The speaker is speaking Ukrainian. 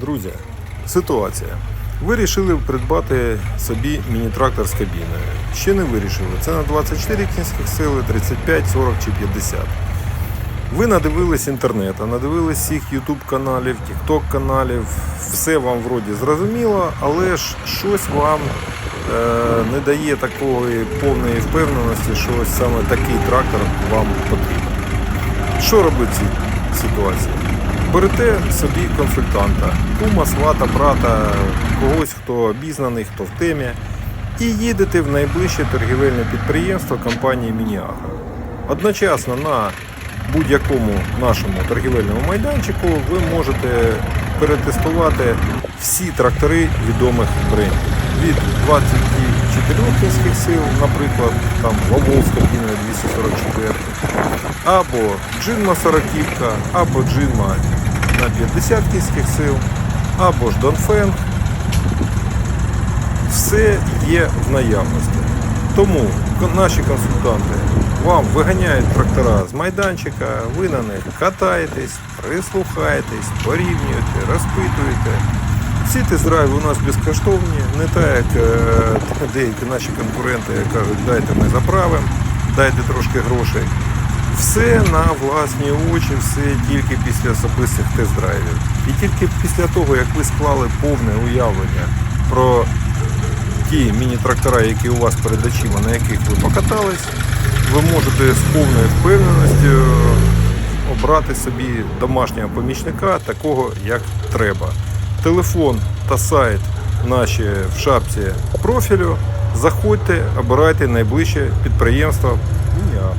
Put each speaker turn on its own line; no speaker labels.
Друзі, ситуація. Ви вирішили придбати собі міні-трактор з кабіною. Ще не вирішили. Це на 24 кінських сили, 35, 40 чи 50. Ви надивились інтернет, а надивились всіх YouTube каналів, TikTok каналів, все вам вроді зрозуміло, але ж щось вам е, не дає такої повної впевненості, що ось саме такий трактор вам потрібен. Що робити ситуації? Берете собі консультанта, кума, свата, брата, когось, хто обізнаний, хто в темі, і їдете в найближче торгівельне підприємство компанії Мініагра. Одночасно на будь-якому нашому торгівельному майданчику ви можете перетестувати всі трактори відомих брендів. Від 24 кінських сил, наприклад, там Лаволська кіною 244, або Джинма 40, або Джинма на 50 кінських сил, або ж Донфенг. Все є в наявності. Тому наші консультанти вам виганяють трактора з майданчика, ви на них катаєтесь, прислухаєтесь, порівнюєте, розпитуєте. Всі тест-драйви у нас безкоштовні, не так як е, деякі наші конкуренти кажуть, дайте ми заправимо, дайте трошки грошей. Все на власні очі, все тільки після особистих тест-драйвів. І тільки після того, як ви склали повне уявлення про ті міні-трактора, які у вас перед очима, на яких ви покатались, ви можете з повною впевненістю обрати собі домашнього помічника, такого як треба. Телефон та сайт наші в шапці профілю. Заходьте, обирайте найближче підприємство.